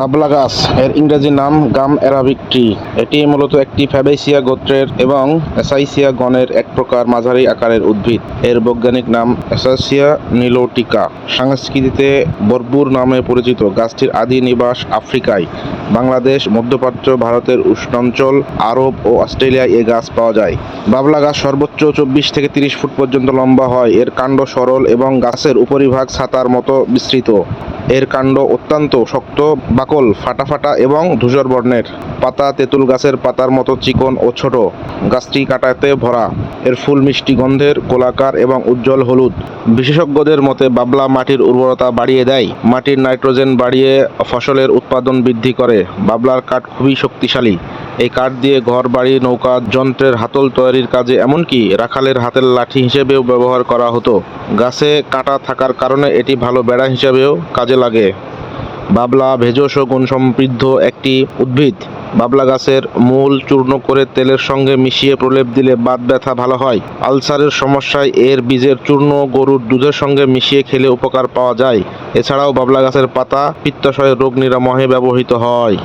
বাবলা গাছ। এর ইংরেজি নাম গাম অ্যারাবিক ট্রি। এটি মূলত একটি ফ্যাবেসিয়া গোত্রের এবং অ্যাসাইসিয়া গণের এক প্রকার মাঝারি আকারের উদ্ভিদ। এর বৈজ্ঞানিক নাম অ্যাসাসিয়া নিলোটিকা। সংস্কৃতিতে বর্বুর নামে পরিচিত গাছটির আদি নিবাস আফ্রিকায়। বাংলাদেশ, মধ্যপ্রাচ্য, ভারতের উষ্ণাঞ্চল, আরব ও অস্ট্রেলিয়ায় এ গাছ পাওয়া যায়। বাবলা গাছ সর্বোচ্চ চব্বিশ থেকে তিরিশ ফুট পর্যন্ত লম্বা হয়। এর কাণ্ড সরল এবং গাছের উপরিভাগ ছাতার মতো বিস্তৃত। এর কাণ্ড অত্যন্ত শক্ত, বাকল ফাটা ফাটা এবং ধূসর বর্ণের। পাতা তেঁতুল গাছের পাতার মতো চিকন ও ছোট। গাছটি কাটাতে ভরা। এর ফুল মিষ্টি গন্ধের গোলাকার এবং উজ্জ্বল হলুদ। বিশেষজ্ঞদের মতে, বাবলা মাটির উর্বরতা বাড়িয়ে দেয়। মাটির নাইট্রোজেন বাড়িয়ে ফসলের উৎপাদন বৃদ্ধি করে। বাবলার কাঠ খুবই শক্তিশালী। এই কাঠ দিয়ে ঘর, বাড়ি, নৌকা, যন্ত্রের হাতল তৈরির কাজে এমনকি রাখালের হাতের লাঠি হিসেবেও ব্যবহার করা হতো। গাছে কাটা থাকার কারণে এটি ভালো বেড়া হিসেবেও কাজে লাগে। বাবলা ভেষজ গুণ সমৃদ্ধ একটি উদ্ভিদ। বাবলা গাছের মূল চূর্ণ করে তেলের সঙ্গে মিশিয়ে প্রলেপ দিলে বাত ব্যথা ভালো হয়। আলসারের সমস্যায় এর বীজের চূর্ণ গরুর দুধের সঙ্গে মিশিয়ে খেলে উপকার পাওয়া যায়। এছাড়াও বাবলা গাছের পাতা পিত্তাশয়ের রোগ নিরাময়ে ব্যবহৃত হয়।